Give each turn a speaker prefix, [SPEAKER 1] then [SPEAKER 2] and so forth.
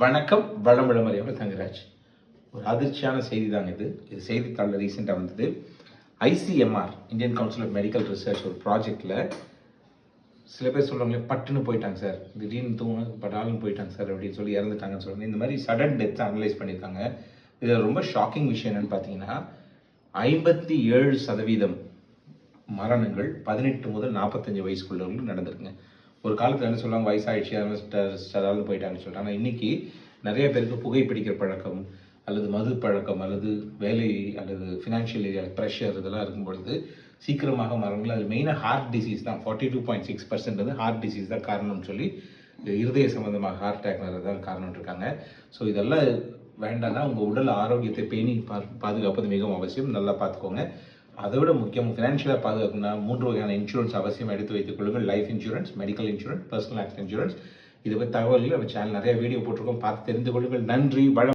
[SPEAKER 1] வணக்கம் வளமுடன் மரியாதை தங்கராஜ். ஒரு அதிர்ச்சியான செய்தி தான் இது. இது செய்தித்தாளில் ரீசெண்டாக வந்தது. ICMR Indian council of medical research ஒரு ப்ராஜெக்டில் சில பேர் சொல்கிறவங்களே பட்டுன்னு போயிட்டாங்க சார். திடீர்னு தூங்க பட்டாலும் போயிட்டாங்க சார் அப்படின்னு சொல்லி இறந்துட்டாங்கன்னு சொல்லுவாங்க. இந்த மாதிரி சடன் டெத்தை அனலைஸ் பண்ணியிருக்காங்க. இதில் ரொம்ப ஷாக்கிங் விஷயம் என்னென்னு பார்த்தீங்கன்னா ஐம்பத்தி ஏழு சதவீதம் மரணங்கள் பதினெட்டு முதல் நாற்பத்தஞ்சு வயசுக்குள்ளவங்களுக்கு நடந்திருக்குங்க. ஒரு காலத்தில் என்ன சொல்லுவாங்க வயசாயிடுச்சு அதனால போயிட்டாங்கன்னு சொல்லிட்டு. ஆனால் இன்றைக்கி நிறைய பேருக்கு புகைப்பிடிக்கிற பழக்கம் அல்லது மது பழக்கம் அல்லது வேலை அல்லது ஃபினான்ஷியல் ஏரியாவில் ப்ரெஷர் இதெல்லாம் இருக்கும் பொழுது சீக்கிரமாக மரங்கள் அது மெயினாக ஹார்ட் டிசீஸ் தான். Forty two point six percent வந்து ஹார்ட் டிசீஸ் தான் காரணம்னு சொல்லி இருதய சம்மந்தமாக ஹார்ட் அட்டாக் தான் காரணம் இருக்காங்க. ஸோ இதெல்லாம் வேண்டாம்னா உங்கள் உடல் ஆரோக்கியத்தை பேணி பா பாதுகாப்பது மிகவும் அவசியம். நல்லா பார்த்துக்கோங்க அதை விட முக்கியம் ஃபினான்ஷியலாக பாதுகாக்கணும்னா மூன்று வகையான இன்சூரன்ஸ் அவசியம் எடுத்து வைத்துக் கொள்ளுங்கள் life insurance medical insurance personal accident insurance இதை பற்றி தகவல்கள் நம்ம சேனல் நிறைய வீடியோ போட்டிருக்கோம். பார்த்து தெரிந்து கொள்ளுங்கள். நன்றி வளம்